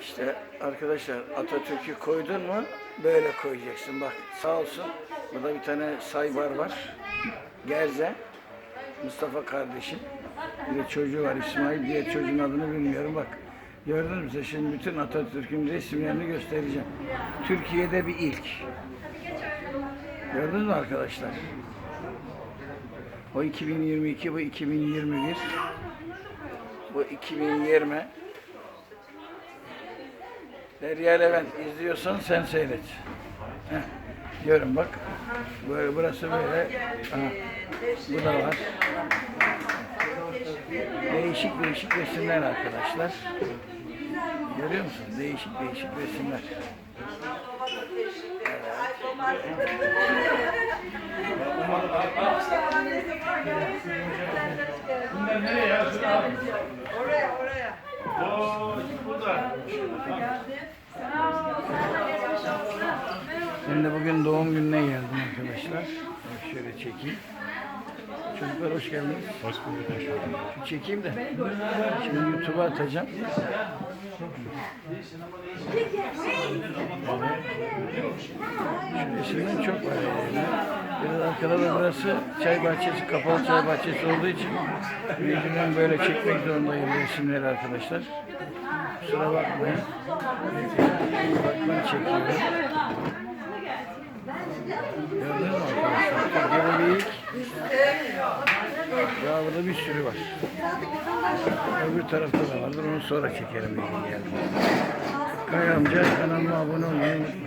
İşte arkadaşlar Atatürk'ü koydun mu böyle koyacaksın. Bak sağ olsun burada bir tane saybar var. Gerze. Mustafa kardeşim. Bir de çocuğu var İsmail. Diğer çocuğun adını bilmiyorum bak. Gördünüz mü? Size Şimdi bütün Atatürk'ün resimlerini göstereceğim. Türkiye'de bir ilk. Gördünüz mü arkadaşlar? O 2022, bu 2021. Bu 2020. Derya Levent izliyorsan sen seyret. Heh, görün bak. Böyle burası böyle. Ha, bu da var. Değişik değişik resimler arkadaşlar. Görüyor musun? Değişik değişik resimler. Ben de bugün doğum gününe geldim arkadaşlar. Şöyle çekeyim. Çocuklar hoş geldiniz. Hoş bulduk, hoş bulduk. Şu çekeyim de. Şimdi YouTube'a atacağım. Şu resimden çok var yani. Biraz arkada da burası çay bahçesi, kapalı çay bahçesi olduğu için mecburen böyle çekmek zorundayım resimleri arkadaşlar. Kusura bakmayın. Bakmayın çekiyorum. Gördünüz mü arkadaşlar? İlk. Ya burada bir sürü var. Öbür tarafta da vardır. Onu sonra çekerim. Kaya amca kanalıma abone olmayı unutmayın.